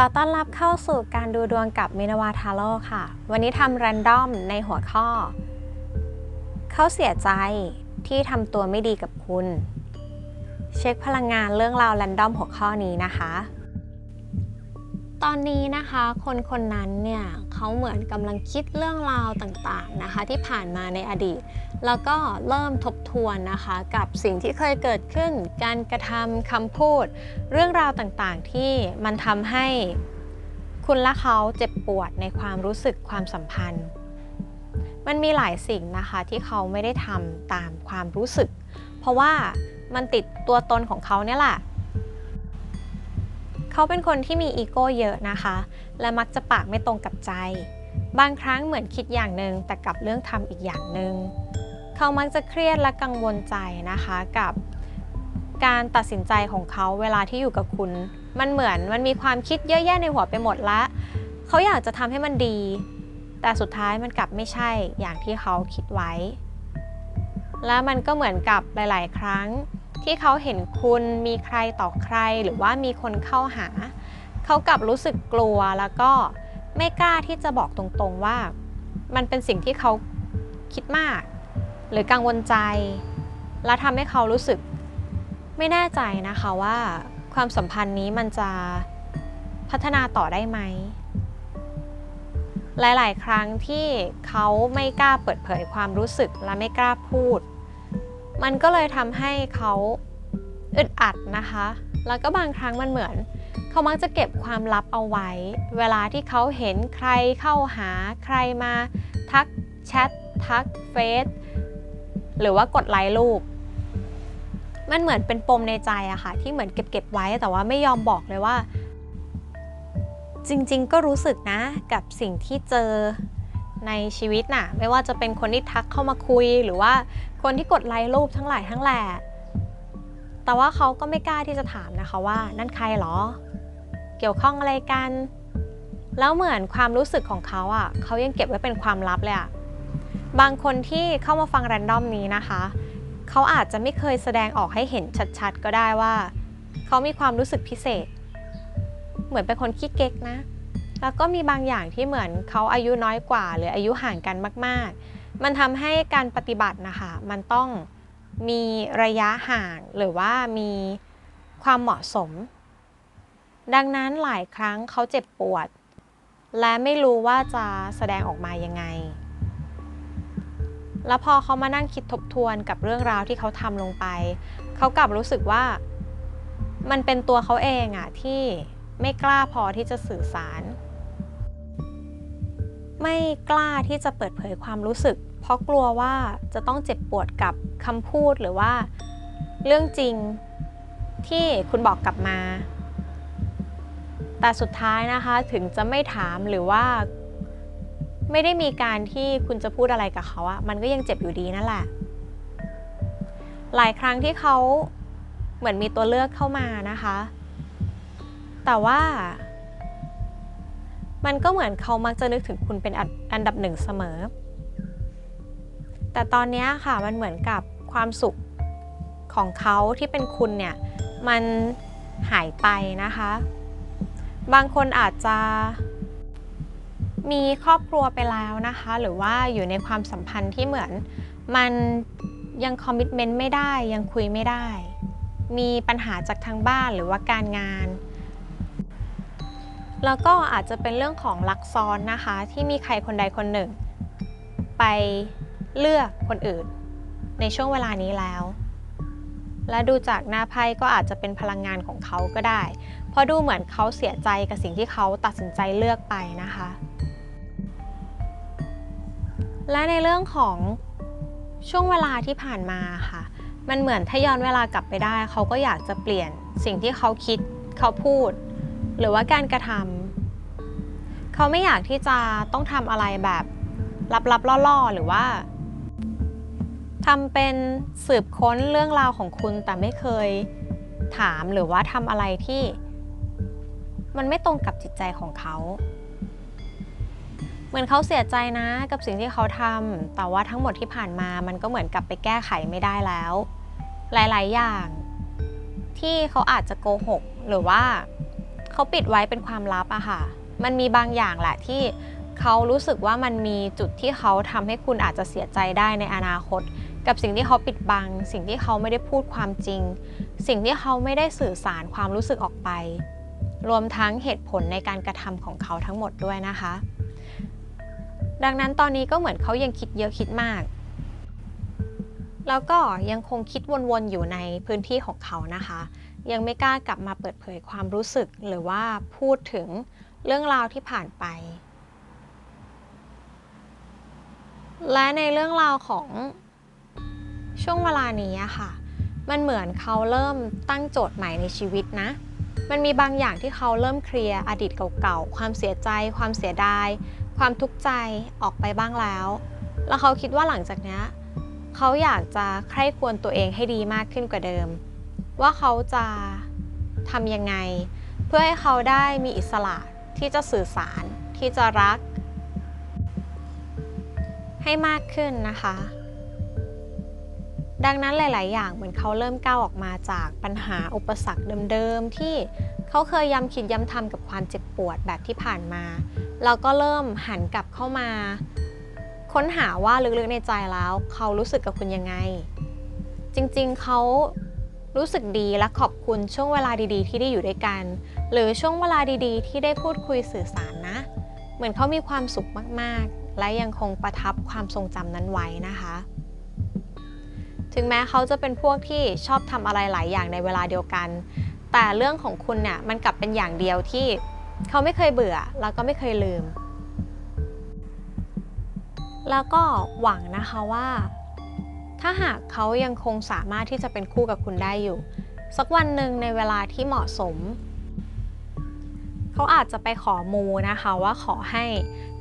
ขอต้อนรับเข้าสู่การดูดวงกับมินาวาทาโร่ค่ะ วันนี้ทำแรนดอมในหัวข้อ เขาเสียใจที่ทำตัวไม่ดีกับคุณ เช็คพลังงานเรื่องราวแรนดอมหัวข้อนี้นะคะ ตอนนี้นะคะคนคนนั้นเนี่ยเขาเหมือนกำลังคิดเรื่องราวต่างๆนะคะ ที่ผ่านมาในอดีต แล้วก็เริ่มทบทวนนะคะ กับสิ่งที่เคยเกิดขึ้น การกระทำคำพูด เรื่องราวต่างๆที่มันทำให้คุณและเขาเจ็บปวดในความรู้สึกความสัมพันธ์ มันมีหลายสิ่งนะคะที่เขาไม่ได้ทำตามความรู้สึก เพราะว่ามันติดตัวตนของเขาเนี่ยแหละ เขาเป็นคนที่มีอีโก้เยอะนะคะ และมักจะปากไม่ตรงกับใจ บางครั้งเหมือนคิดอย่างหนึ่งแต่กลับเรื่องทำอีกอย่างหนึ่ง เขามักจะเครียดและกังวลใจนะคะกับการตัดสินใจของเขาเวลาที่อยู่กับคุณ มันเหมือนมันมีความคิดเยอะแยะในหัวไปหมดละ เขาอยากจะทำให้มันดี แต่สุดท้ายมันกลับไม่ใช่อย่างที่เขาคิดไว้ และมันก็เหมือนกับหลาย ๆ ครั้ง ที่เขาเห็นคุณมีใครต่อใครหรือว่ามีคนเข้าหา เขากลับรู้สึกกลัวแล้วก็ไม่กล้าที่จะบอกตรงๆว่า มันเป็นสิ่งที่เขาคิดมาก หรือกังวลใจ และทำให้เขารู้สึกไม่แน่ใจนะคะว่าความสัมพันธ์นี้มันจะพัฒนาต่อได้ไหม หลาย ๆ ครั้งที่เขาไม่กล้าเปิดเผยความรู้สึกและไม่กล้าพูด มันก็เลยทำให้เขาอึดอัดนะคะ แล้วก็บางครั้งมันเหมือน เขามักจะเก็บความลับเอาไว้ เวลาที่เขาเห็นใครเข้าหาใครมา ทักแชททักเฟซหรือว่ากดไลค์รูปมันเหมือนเป็นปมในใจอะค่ะ ที่เหมือนเก็บเก็บไว้แต่ว่าไม่ยอมบอกเลยว่า จริงๆ ก็รู้สึกนะกับสิ่งที่เจอในชีวิตน่ะ ไม่ว่าจะเป็นคนที่ทักเข้ามาคุยหรือว่า คนที่กดไลค์รูปทั้งหลายทั้งแหล่แต่ว่าเขาก็ไม่กล้าที่จะถามนะคะว่า นั่นใครหรอ เกี่ยวข้องอะไรกัน แล้วเหมือนความรู้สึกของเขาอะ่ะเขายังเก็บไว้เป็นความลับเลยอะ่ะบางคนที่เข้ามาฟังแรนดอมนี้นะคะ เขาอาจจะไม่เคยแสดงออกให้เห็นชัดๆ ก็ได้ว่า เขามีความรู้สึกพิเศษ เหมือนเป็นคนขี้เก๊กนะ แล้วก็มีบางอย่างที่เหมือนเขาอายุน้อยกว่า หรืออายุห่างกันมากๆ มันทำให้การปฏิบัตินะคะ มันต้องมีระยะห่างหรือว่ามีความเหมาะสม ดังนั้นหลายครั้งเขาเจ็บปวด และไม่รู้ว่าจะแสดงออกมายังไง แล้วพอเขามานั่งคิดทบทวนกับเรื่องราวที่เขาทำลงไป เขากลับรู้สึกว่ามันเป็นตัวเขาเองอะที่ไม่กล้าพอที่จะสื่อสาร ไม่กล้าที่จะเปิดเผยความรู้สึก เพราะกลัวว่าจะต้องเจ็บปวดกับคำพูดหรือว่า เรื่องจริงที่คุณบอกกลับมา แต่สุดท้ายนะคะถึงจะไม่ถามหรือว่า ไม่ได้มีการที่คุณจะพูดอะไรกับเขาอะมันก็ยังเจ็บอยู่ดีนั่นแหละ หลายครั้งที่เขาเหมือนมีตัวเลือกเข้ามานะคะ แต่ว่า มันก็เหมือนเขามักจะนึกถึงคุณเป็นอันดับหนึ่งเสมอ แต่ตอนนี้ค่ะมันเหมือนกับความสุขของเขาที่เป็นคุณเนี่ยมันหายไปนะคะ บางคนอาจจะมีครอบครัวไปแล้วนะคะ หรือว่าอยู่ในความสัมพันธ์ที่เหมือนมันยังคอมมิชเมนต์ไม่ได้ยังคุยไม่ได้ มีปัญหาจากทางบ้านหรือว่าการงาน แล้วก็อาจจะเป็นเรื่องของลักซ้อนนะคะ ที่มีใครคนใดคนหนึ่ง ไป เลือกคนอื่น ในช่วงเวลานี้แล้ว และดูจากหน้าไพ่ก็อาจจะเป็นพลังงานของเขาก็ได้ เพราะดูเหมือนเขาเสียใจกับสิ่งที่เขาตัดสินใจเลือกไปนะคะ และในเรื่องของช่วงเวลาที่ผ่านมาค่ะ มันเหมือนถ้าย้อนเวลากลับไปได้ เขาก็อยากจะเปลี่ยนสิ่งที่เขาคิดเขาพูด หรือว่าการกระทำเขาไม่อยากที่จะต้องทำอะไรแบบลับๆล่อๆ หรือว่า ทำเป็นสืบค้นเรื่องราวของคุณแต่ไม่เคยถามหรือว่าทำอะไรที่ มันไม่ตรงกับจิตใจของเขา เหมือนเขาเสียใจนะกับสิ่งที่เขาทำแต่ว่าทั้งหมดที่ผ่านมามันก็เหมือนกับไปแก้ไขไม่ได้แล้ว หลาย ๆ อย่าง ที่เขาอาจจะโกหก หรือว่าเขาปิดไว้เป็นความลับอะค่ะ มันมีบางอย่างแหละที่เขารู้สึกว่ามันมีจุดที่เขาทำให้คุณอาจจะเสียใจได้ในอนาคต กับสิ่งที่เขาปิดบัง สิ่งที่เขาไม่ได้พูดความจริง สิ่งที่เขาไม่ได้สื่อสารความรู้สึกออกไป รวมทั้งเหตุผลในการกระทำของเขาทั้งหมดด้วยนะคะ ดังนั้นตอนนี้ก็เหมือนเขายังคิดเยอะคิดมาก แล้วก็ยังคงคิดวนๆอยู่ในพื้นที่ของเขานะคะ ยังไม่กล้ากลับมาเปิดเผยความรู้สึกหรือว่าพูดถึงเรื่องราวที่ผ่านไปและในเรื่องราวของ ช่วงเวลานี้อะค่ะ มันเหมือนเขาเริ่มตั้งโจทย์ใหม่ในชีวิตนะ มันมีบางอย่างที่เขาเริ่มเคลียร์อดีตเก่าๆ ความเสียใจ ความเสียดาย ความทุกข์ใจออกไปบ้างแล้ว แล้วเขาคิดว่าหลังจากนี้เขาอยากจะใคร่ควรตัวเองให้ดีมากขึ้นกว่าเดิม ว่าเขาจะทำยังไง เพื่อให้เขาได้มีอิสระที่จะสื่อสารที่จะรัก ให้มากขึ้นนะคะ ดังนั้นหลาย ๆ อย่างเหมือนเขาเริ่มก้าวออกมาจากปัญหาอุปสรรคเดิม ๆ ที่เขาเคยย้ำคิดย้ำทำกับความเจ็บปวดแบบที่ผ่านมา เราก็เริ่มหันกลับเข้ามา ค้นหาว่าลึก ๆ ในใจแล้วเขารู้สึกกับคุณยังไง จริง ๆ เขารู้สึกดีและขอบคุณช่วงเวลาดี ๆ ที่ได้อยู่ด้วยกัน หรือช่วงเวลาดี ๆ ที่ได้พูดคุยสื่อสารนะ เหมือนเขามีความสุขมาก ๆ และยังคงประทับความทรงจำนั้นไว้นะคะ ถึงแม้เขาจะเป็นพวกที่ชอบทำอะไรหลายอย่างในเวลาเดียวกัน แต่เรื่องของคุณเนี่ยมันกลับเป็นอย่างเดียวที่เขาไม่เคยเบื่อแล้วก็ไม่เคยลืม แล้วก็หวังนะคะว่า ถ้าหากเขายังคงสามารถที่จะเป็นคู่กับคุณได้อยู่ สักวันหนึ่งในเวลาที่เหมาะสม เขาอาจจะไปขอมูนะคะว่าขอให้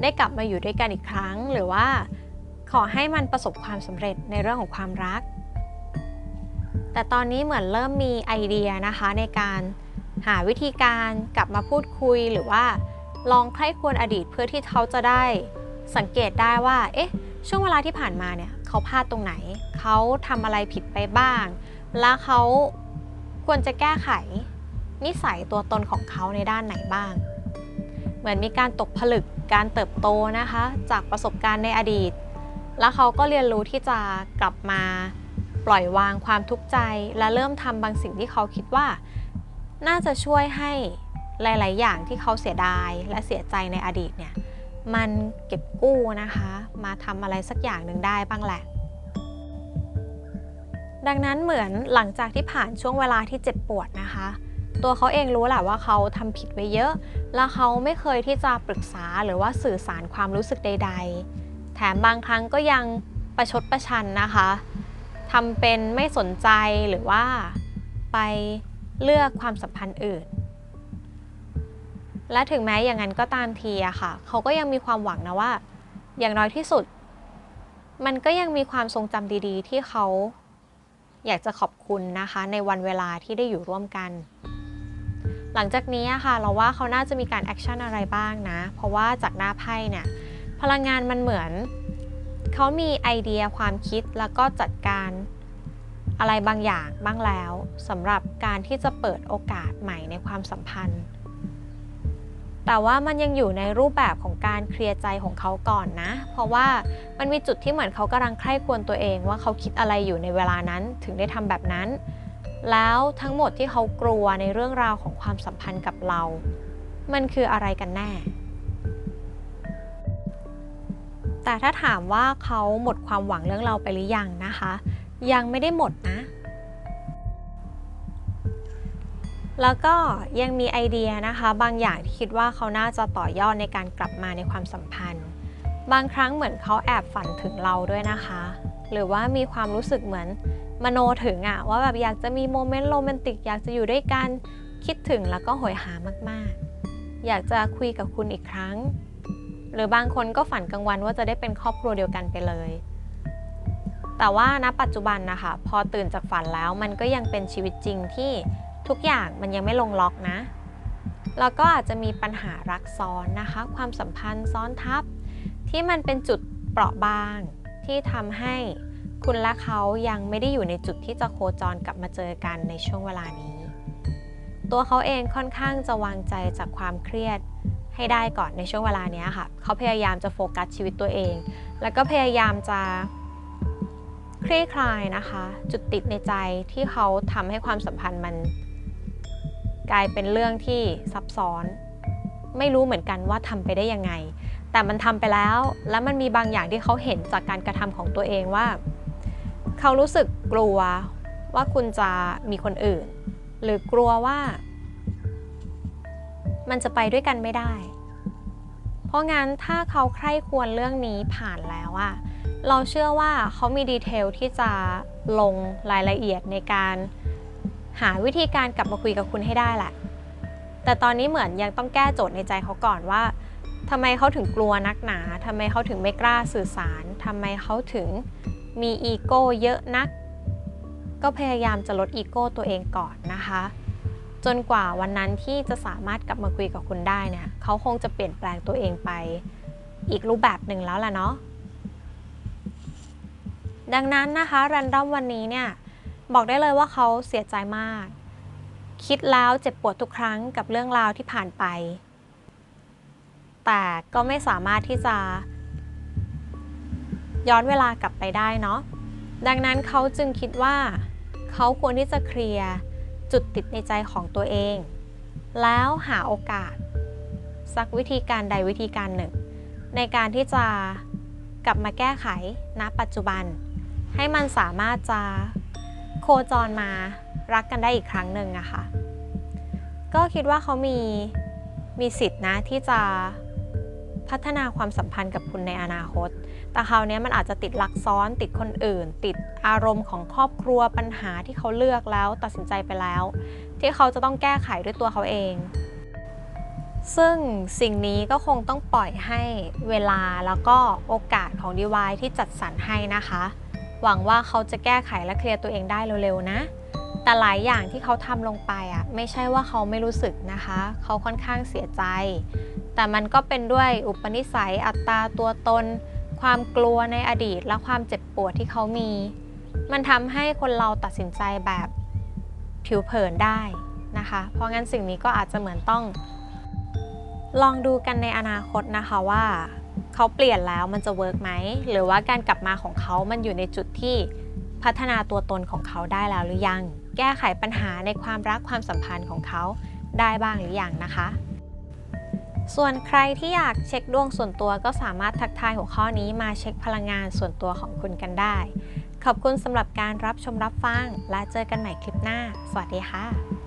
ได้กลับมาอยู่ด้วยกันอีกครั้งหรือว่าขอให้มันประสบความสำเร็จในเรื่องของความรัก แต่ตอนนี้เหมือนเริ่มมีไอเดียนะคะในการหาวิธีการกลับมาพูดคุยหรือว่าลองใคร่ควรอดีตเพื่อที่เขาจะได้สังเกตได้ว่า เอ๊ะ ช่วงเวลาที่ผ่านมาเนี่ยเขาพลาดตรงไหน เขาทำอะไรผิดไปบ้าง แล้วเขาควรจะแก้ไข นิสัยตัวตนของเขาในด้านไหนบ้าง เหมือนมีการตกผลึกการเติบโตนะคะ จากประสบการณ์ในอดีต แล้วเขาก็เรียนรู้ที่จะกลับมา ปล่อยวางความทุกข์ใจ และเริ่มทำบางสิ่งที่เขาคิดว่า น่าจะช่วยให้หลาย ๆ อย่างที่เขาเสียดายและเสียใจในอดีตเนี่ยมันเก็บกู้นะคะ มาทำอะไรสักอย่างหนึ่งได้บ้างแหละ ดังนั้นเหมือนหลังจากที่ผ่านช่วงเวลาที่เจ็บปวดนะคะ ตัวเขาเองรู้แหละว่าเขาทำผิดไว้เยอะ แล้วเขาไม่เคยที่จะปรึกษาหรือว่าสื่อสารความรู้สึกใด ๆ แถมบางครั้งก็ยังประชดประชันนะคะ ทำเป็นไม่สนใจหรือว่าไปเลือกความสัมพันธ์อื่น และถึงแม้อย่างนั้นก็ตามทีอะค่ะ เขาก็ยังมีความหวังนะว่า อย่างน้อยที่สุด มันก็ยังมีความทรงจำดีๆ ที่เขาอยากจะขอบคุณนะคะ ในวันเวลาที่ได้อยู่ร่วมกัน หลังจากนี้ค่ะ เราว่าเขาน่าจะมีการแอคชั่นอะไรบ้างนะ เพราะว่าจากหน้าไพ่เนี่ย พลังงานมันเหมือน เขามีไอเดียความคิดแล้วก็จัดการอะไรบางอย่างบ้างแล้วสำหรับการที่จะเปิดโอกาสใหม่ในความสัมพันธ์ แต่ว่ามันยังอยู่ในรูปแบบของการเคลียร์ใจของเขาก่อนนะ เพราะว่ามันมีจุดที่เหมือนเขากำลังใคร่ควรตัวเองว่าเขาคิดอะไรอยู่ในเวลานั้นถึงได้ทำแบบนั้น แล้วทั้งหมดที่เขากลัวในเรื่องราวของความสัมพันธ์กับเรา มันคืออะไรกันแน่ แต่ถ้าถามว่าเขาหมดความหวังเรื่องเราไปหรือยังนะคะ ยังไม่ได้หมดนะ แล้วก็ยังมีไอเดียนะคะ บางอย่างที่คิดว่าเขาน่าจะต่อยอดในการกลับมาในความสัมพันธ์ บางครั้งเหมือนเขาแอบฝันถึงเราด้วยนะคะ หรือว่ามีความรู้สึกเหมือนมโนถึงอะว่าแบบอยากจะมีโมเมนต์โรแมนติกอยากจะอยู่ด้วยกันคิดถึงแล้วก็หอยหามากๆ อยากจะคุยกับคุณอีกครั้ง หรือบางคนก็ฝันกลางวันว่าจะได้เป็นครอบครัวเดียวกันไปเลย แต่ว่าณปัจจุบันนะคะ พอตื่นจากฝันแล้วมันก็ยังเป็นชีวิตจริงที่ทุกอย่างมันยังไม่ลงล็อกนะ แล้วก็อาจจะมีปัญหารักซ้อนนะคะ ความสัมพันธ์ซ้อนทับ ที่มันเป็นจุดเปราะบาง ที่ทำให้คุณและเขายังไม่ได้อยู่ในจุดที่จะโคจรกลับมาเจอกันในช่วงเวลานี้ ตัวเขาเองค่อนข้างจะวางใจจากความเครียด ให้ได้ก่อนในช่วงเวลานี้ค่ะ เขาพยายามจะโฟกัสชีวิตตัวเอง แล้วก็พยายามจะคลี่คลายนะคะ จุดติดในใจที่เขาทำให้ความสัมพันธ์มัน กลายเป็นเรื่องที่ซับซ้อน ไม่รู้เหมือนกันว่าทำไปได้ยังไง แต่มันทำไปแล้ว และมันมีบางอย่างที่เขาเห็นจากการกระทำของตัวเองว่า เขารู้สึกกลัวว่าคุณจะมีคนอื่น หรือกลัวว่า มันจะไปด้วยกันไม่ได้ เพราะงั้นถ้าเขาใคร่ควรเรื่องนี้ผ่านแล้วอะเราเชื่อว่าเขามีดีเทลที่จะลงรายละเอียดในการหาวิธีการกลับมาคุยกับคุณให้ได้แหละ แต่ตอนนี้เหมือนยังต้องแก้โจทย์ในใจเขาก่อนว่าทำไมเขาถึงกลัวนักหนาทำไมเขาถึงไม่กล้าสื่อสารทำไมเขาถึงมีอีโก้เยอะนัก ก็พยายามจะลดอีโก้ตัวเองก่อนนะคะ จนกว่าวันนั้นที่จะสามารถกลับมาคุยกับคุณได้เนี่ยเขาคงจะเปลี่ยนแปลงตัวเองไปอีกรูปแบบหนึ่งแล้วล่ะเนาะดังนั้นนะคะรันดอมวันนี้เนี่ยบอกได้เลยว่าเขาเสียใจมาก คิดแล้วเจ็บปวดทุกครั้งกับเรื่องราวที่ผ่านไป แต่ก็ไม่สามารถที่จะ ย้อนเวลากลับไปได้เนาะดังนั้นเขาจึงคิดว่า เขาควรที่จะเคลียร์ จุดติดในใจของตัวเอง แล้วหาโอกาส สักวิธีการใดวิธีการหนึ่ง ในการที่จะกลับมาแก้ไขณปัจจุบัน ให้มันสามารถจะโคจรมารักกันได้อีกครั้งหนึ่งอะค่ะก็คิดว่าเขามีมีสิทธินะที่จะพัฒนาความสัมพันธ์กับคุณในอนาคต แต่คราวนี้มันอาจจะติดลักซ้อนติดคนอื่น ติดอารมณ์ของครอบครัวปัญหาที่เขาเลือกแล้วตัดสินใจไปแล้ว ที่เขาจะต้องแก้ไขด้วยตัวเขาเอง ซึ่งสิ่งนี้ก็คงต้องปล่อยให้เวลาแล้วก็โอกาสของดีวายที่จัดสรรให้นะคะ หวังว่าเขาจะแก้ไขและเคลียร์ตัวเองได้เร็วๆนะแต่หลายอย่างที่เขาทำลงไปอะไม่ใช่ว่าเขาไม่รู้สึกนะคะ เขาค่อนข้างเสียใจ แต่มันก็เป็นด้วยอุปนิสัยอัตราตัวตน ความกลัวในอดีตและความเจ็บปวดที่เขามี มันทำให้คนเราตัดสินใจแบบผิวเผินได้นะคะ เพราะงั้นสิ่งนี้ก็อาจจะเหมือนต้อง ลองดูกันในอนาคตนะคะว่าเขาเปลี่ยนแล้วมันจะเวิร์กไหม หรือว่าการกลับมาของเขามันอยู่ในจุดที่พัฒนาตัวตนของเขาได้แล้วหรือยัง แก้ไขปัญหาในความรักความสัมพันธ์ของเขาได้บ้างหรือยังนะคะ ส่วนใครที่อยากเช็คดวงส่วนตัวก็สามารถทักทายหัวข้อนี้มาเช็คพลังงานส่วนตัวของคุณกันได้ ขอบคุณสำหรับการรับชมรับฟัง และเจอกันใหม่คลิปหน้า สวัสดีค่ะ